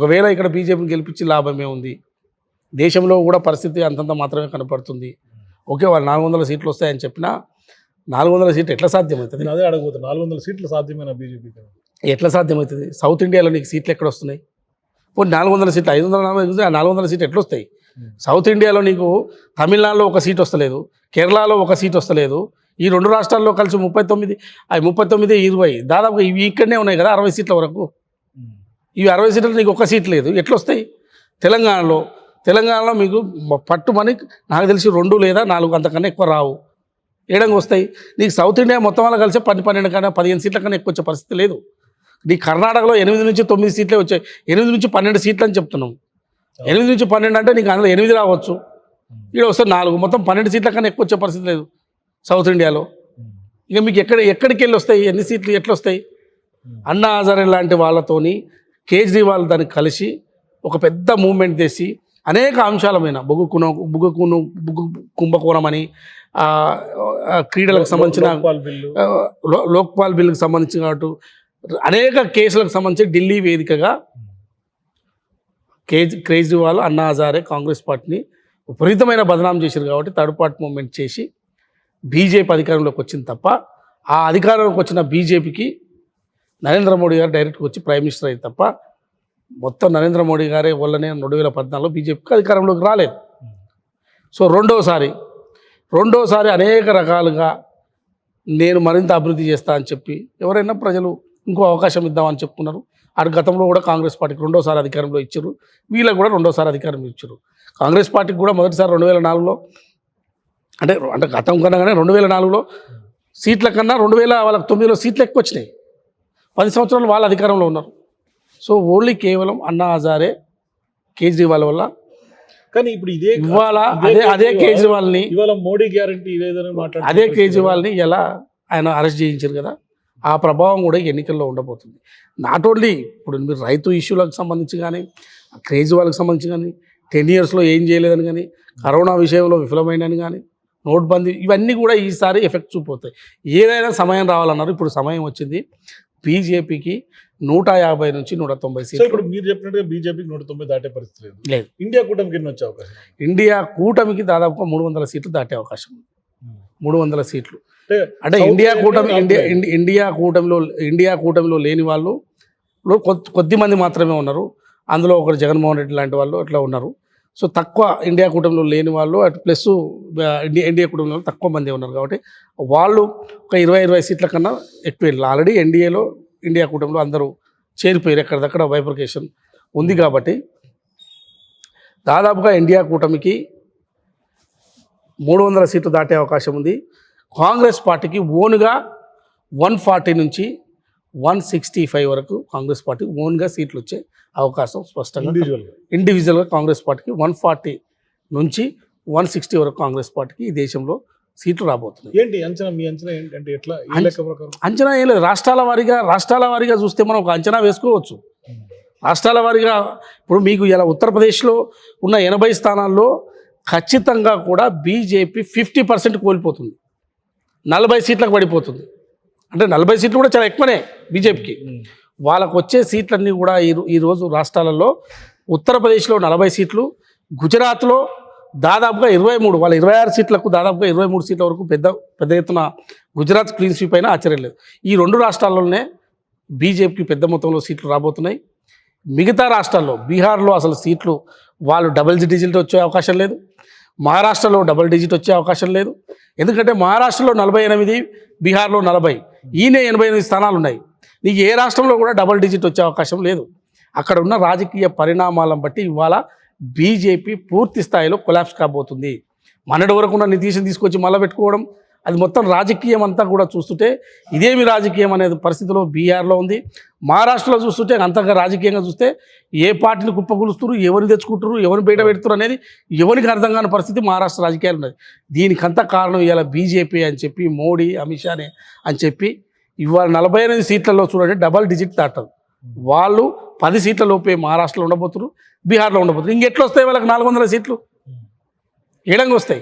ఒకవేళ ఇక్కడ బీజేపీని గెలిపించి లాభమే ఉంది. దేశంలో కూడా పరిస్థితి అంతంత మాత్రమే కనపడుతుంది. ఓకే వాళ్ళు నాలుగు వందల సీట్లు వస్తాయని చెప్పినా నాలుగు వందల సీట్లు ఎట్లా సాధ్యమవుతుంది? అదే అడగబోతున్నా నాలుగు వందల సీట్లు సాధ్యమైన బీజేపీకి ఎట్లా సాధ్యమవుతుంది? సౌత్ ఇండియాలో నీకు సీట్లు ఎక్కడ వస్తున్నాయి? పోనీ నాలుగు వందల సీట్లు ఐదు వందల నలభై నాలుగు వందల సీట్లు ఎట్లా వస్తాయి సౌత్ ఇండియాలో నీకు తమిళనాడులో ఒక సీట్ వస్తలేదు కేరళలో ఒక సీట్ వస్తలేదు ఈ రెండు రాష్ట్రాల్లో కలిసి ముప్పై తొమ్మిది ముప్పై తొమ్మిది ఇరవై దాదాపు ఇవి ఇక్కడనే ఉన్నాయి కదా అరవై సీట్ల వరకు. ఇవి అరవై సీట్లు నీకు ఒక్క సీట్ లేదు. ఎట్లొస్తాయి? తెలంగాణలో. తెలంగాణలో మీకు పట్టుమని నాకు తెలిసి రెండు లేదా నాలుగు అంతకన్నా ఎక్కువ రావు. ఏడంగా వస్తాయి? నీకు సౌత్ ఇండియా మొత్తం వల్ల కలిసి పది పన్నెండు కన్నా పదిహేను సీట్ల కన్నా ఎక్కువ వచ్చే పరిస్థితి లేదు. నీ కర్ణాటకలో ఎనిమిది నుంచి తొమ్మిది సీట్లే వచ్చాయి. ఎనిమిది నుంచి పన్నెండు సీట్లు అని చెప్తున్నాం. ఎనిమిది నుంచి పన్నెండు అంటే నీకు అందులో ఎనిమిది రావచ్చు. ఇక్కడ వస్తే నాలుగు. మొత్తం పన్నెండు సీట్ల కన్నా ఎక్కువ వచ్చే పరిస్థితి లేదు సౌత్ ఇండియాలో. ఇక మీకు ఎక్కడ ఎక్కడికి వెళ్ళి వస్తాయి? ఎన్ని సీట్లు ఎట్లా వస్తాయి అన్నా హజారే లాంటి వాళ్ళతోని కేజ్రీవాల్ దాన్ని కలిసి ఒక పెద్ద మూమెంట్ చేసి అనేక అంశాల మీద బొగ్గు కున బొగ్గు కును బొగ్గు కుంభకోణం అని క్రీడలకు సంబంధించిన లోక్పాల్ బిల్లు. ఆ, లో- లోక్పాల్ బిల్లుకు సంబంధించిన అనేక కేసులకు సంబంధించి ఢిల్లీ వేదికగా కేజ్ కేజ్రీవాల్ అన్నా హజారే కాంగ్రెస్ పార్టీని విపరీతమైన బదనాం చేశారు కాబట్టి థర్డ్ పార్టీ మూమెంట్ చేసి బీజేపీ అధికారంలోకి వచ్చింది తప్ప ఆ అధికారంలోకి వచ్చిన బీజేపీకి నరేంద్ర మోడీ గారు డైరెక్ట్గా వచ్చి ప్రైమ్ మినిస్టర్ అయ్యి తప్ప మొత్తం నరేంద్ర మోడీ గారే వల్లనే రెండు వేల పద్నాలుగులో బీజేపీకి అధికారంలోకి రాలేదు. సో రెండోసారి రెండోసారి అనేక రకాలుగా నేను మరింత అభివృద్ధి చేస్తా అని చెప్పి ఎవరైనా ప్రజలు ఇంకో అవకాశం ఇద్దామని చెప్పుకున్నారు. అటు గతంలో కూడా కాంగ్రెస్ పార్టీకి రెండోసారి అధికారంలో ఇచ్చారు. వీళ్ళకి కూడా రెండోసారి అధికారం ఇచ్చారు. కాంగ్రెస్ పార్టీకి కూడా మొదటిసారి రెండు వేల నాలుగులో అంటే అంటే గతం కన్నా కానీ రెండు వేల నాలుగులో సీట్ల కన్నా రెండు వేల వాళ్ళకి తొమ్మిదిలో సీట్లు ఎక్కువ వచ్చినాయి. పది సంవత్సరాలు వాళ్ళ అధికారంలో ఉన్నారు. సో ఓన్లీ కేవలం అన్నా హజారే కేజ్రీవాల్ వల్ల కానీ ఇప్పుడు ఇదే ఇవాళ అదే అదే కేజ్రీవాల్ని ఇవాళ మోడీ గ్యారంటీ ఇదేదని మాట్లాడు అదే కేజ్రీవాల్ని ఎలా ఆయన అరెస్ట్ చేయించారు కదా ఆ ప్రభావం కూడా ఎన్నికల్లో ఉండబోతుంది. నాట్ ఓన్లీ ఇప్పుడు మీరు రైతు ఇష్యూలకు సంబంధించి కానీ కేజ్రీవాల్కి సంబంధించి కానీ టెన్ ఇయర్స్లో ఏం చేయలేదని కానీ కరోనా విషయంలో విఫలమైనని కానీ నోట్బందీ ఇవన్నీ కూడా ఈసారి ఎఫెక్ట్ చూపోతాయి. ఏదైనా సమయం రావాలన్నారు ఇప్పుడు సమయం వచ్చింది. బీజేపీకి నూట యాభై నుంచి నూట తొంభై సీట్లు. ఇప్పుడు మీరు చెప్పినట్టుగా బీజేపీకి నూట తొంభై దాటే పరిస్థితి లేదు. లేదు. ఇండియా కూటమికి ఎన్ని వచ్చే అవకాశం? ఇండియా కూటమికి దాదాపుగా మూడు వందల సీట్లు దాటే అవకాశం ఉంది. మూడు వందల సీట్లు. అంటే ఇండియా కూటమి ఇండియా ఇండియా కూటమిలో ఇండియా కూటమిలో లేని వాళ్ళు కొద్ది మంది మాత్రమే ఉన్నారు. అందులో ఒకరు జగన్మోహన్ రెడ్డి లాంటి వాళ్ళు అట్లా ఉన్నారు. సో తక్కువ ఇండియా కూటమిలో లేని వాళ్ళు అటు ప్లస్ ఇండియా ఇండియా కూటమిలో తక్కువ మంది ఉన్నారు కాబట్టి వాళ్ళు ఒక ఇరవై ఇరవై సీట్ల కన్నా ఎక్కువ వెళ్ళారు. ఆల్రెడీ ఎన్డీఏలో ఇండియా కూటమిలో అందరూ చేరిపోయారు ఎక్కడిదక్కడ వైబ్రికేషన్ ఉంది కాబట్టి. దాదాపుగా ఇండియా కూటమికి మూడు వందల సీట్లు దాటే అవకాశం ఉంది. కాంగ్రెస్ పార్టీకి ఓనుగా వన్ ఫార్టీ నుంచి వన్ సిక్స్టీ ఫైవ్ వరకు కాంగ్రెస్ పార్టీ ఓన్గా సీట్లు వచ్చే అవకాశం స్పష్టంగా ఇండివిజువల్గా కాంగ్రెస్ పార్టీకి వన్ ఫార్టీ నుంచి వన్ సిక్స్టీ వరకు కాంగ్రెస్ పార్టీకి ఈ దేశంలో సీట్లు రాబోతున్నాయి. ఏంటి అంచనా? మీ అంచనా ఏంటి అంటే ఎట్లా అంచనా ఏం లేదు. రాష్ట్రాల వారీగా రాష్ట్రాల వారీగా చూస్తే మనం ఒక అంచనా వేసుకోవచ్చు. రాష్ట్రాల వారీగా ఇప్పుడు మీకు ఇలా ఉత్తరప్రదేశ్లో ఉన్న ఎనభై స్థానాల్లో ఖచ్చితంగా కూడా బీజేపీ ఫిఫ్టీ పర్సెంట్ కోల్పోతుంది. నలభై సీట్లకు పడిపోతుంది. అంటే నలభై సీట్లు కూడా చాలా ఎక్కువనే బీజేపీకి. వాళ్ళకు వచ్చే సీట్లన్నీ కూడా ఈ ఈరోజు రాష్ట్రాలలో ఉత్తరప్రదేశ్లో నలభై సీట్లు గుజరాత్లో దాదాపుగా ఇరవై మూడు వాళ్ళ ఇరవై ఆరు సీట్లకు దాదాపుగా ఇరవై మూడు సీట్ల వరకు పెద్ద పెద్ద ఎత్తున గుజరాత్ క్లీన్ స్వీప్ అయినా ఆశ్చర్యం లేదు. ఈ రెండు రాష్ట్రాల్లోనే బీజేపీకి పెద్ద మొత్తంలో సీట్లు రాబోతున్నాయి. మిగతా రాష్ట్రాల్లో బీహార్లో అసలు సీట్లు వాళ్ళు డబుల్ డిజిట్ వచ్చే అవకాశం లేదు. మహారాష్ట్రలో డబుల్ డిజిట్ వచ్చే అవకాశం లేదు. ఎందుకంటే మహారాష్ట్రలో నలభై ఎనిమిది బీహార్లో నలభై. ఈయన ఎనభై ఎనిమిది స్థానాలు ఉన్నాయి. నీకు ఏ రాష్ట్రంలో కూడా డబల్ డిజిట్ వచ్చే అవకాశం లేదు. అక్కడ ఉన్న రాజకీయ పరిణామాలను బట్టి ఇవాళ బీజేపీ పూర్తి స్థాయిలో కొలాప్స్ కాబోతుంది. మొన్నటి వరకు ఉన్న నితీష్ని తీసుకొచ్చి మళ్ళీ పెట్టుకోవడం అది మొత్తం రాజకీయం అంతా కూడా చూస్తుంటే ఇదేమి రాజకీయం అనేది పరిస్థితిలో బీహార్లో ఉంది. మహారాష్ట్రలో చూస్తుంటే అంతగా రాజకీయంగా చూస్తే ఏ పార్టీని కుప్పకూలుస్తున్నారు ఎవరిని తెచ్చుకుంటారు ఎవరిని బయట పెడుతున్నారు అనేది ఎవరికి అర్థం కాని పరిస్థితి మహారాష్ట్ర రాజకీయాలు ఉన్నది దీనికంతా కారణం ఇవాళ బీజేపీ అని చెప్పి మోడీ అమిత్ షానే అని చెప్పి ఇవాళ నలభై ఎనిమిది సీట్లలో చూడండి డబల్ డిజిట్ దాటదు వాళ్ళు పది సీట్ల లోపే మహారాష్ట్రలో ఉండబోతున్నారు బీహార్లో ఉండబోతున్నారు. ఇంకెట్లా వస్తాయి వాళ్ళకి నాలుగు వందల సీట్లు? ఏడంగా వస్తాయి?